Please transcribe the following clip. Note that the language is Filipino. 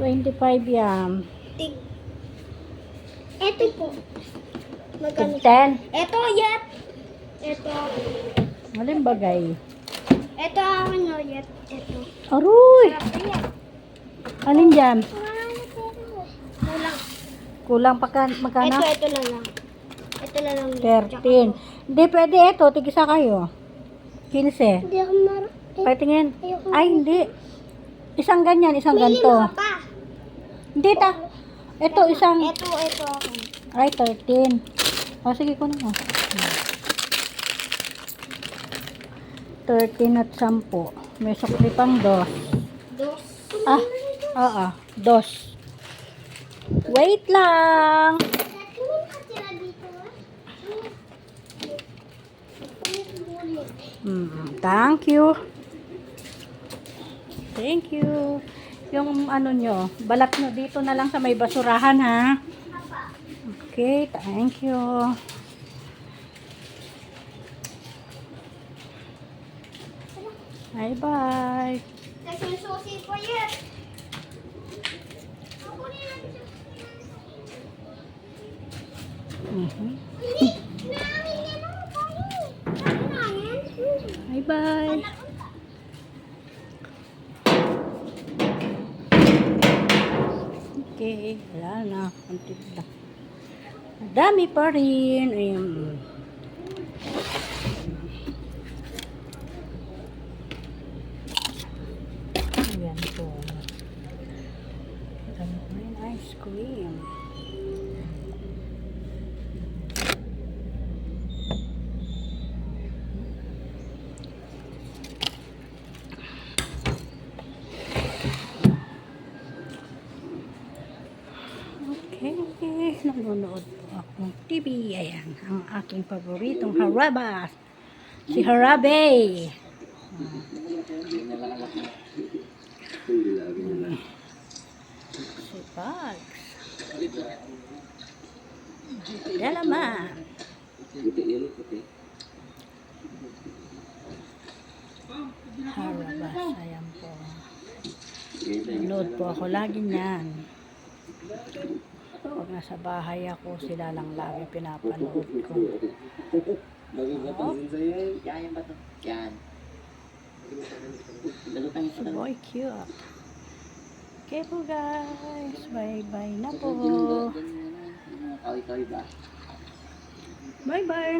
25 yan. Tig. Ito po. Magkano? Tig 10. Ito, yet. Ito. Maling bagay. Ito, ano, yet. Ito. Ayan. Alin dyan? Kulang. Kulang pa ka, magkano? Ito, ito lang lang. Ito lang lang. 13. Hindi, pwede ito. Tigisa kayo. 15. Hindi ako mar... Patingin. Ay, hindi. Isang ganyan, isang Pili ganito. mo pa. Hindi ta. Ito, isang... Ito, ito. Ay, 13. O, sige ko na mo. 13 at 10. May sukli pang dos. Dos. Ah, oo. Dos. Wait lang. Mm, thank you. Thank you. Yung ano nyo, balat nyo dito na lang sa may basurahan ha. Okay, thank you. Bye bye. Kasi susi ko yet. Ako na yan. Mhm. Hindi. Namin yan ako tayo. Ano na yan? Bye bye. Okay, wala na. Kunti lang. Dami pa rin. Ayun. Ayan po. Dami pa rin ice cream. Okay, nanonood po akong TV. Ayan, ang aking paboritong harabas. Si Harabe. Si Bugs. Dalaman. Harabas, ayan po. Nanonood po ako lagi niyan. Pag nasa bahay ako, sila lang lagi pinapanood ko. Yan ba to? Yan. Dalutan niyo sa Boy, cute. Okay po guys, bye-bye na po. Ba? Bye-bye.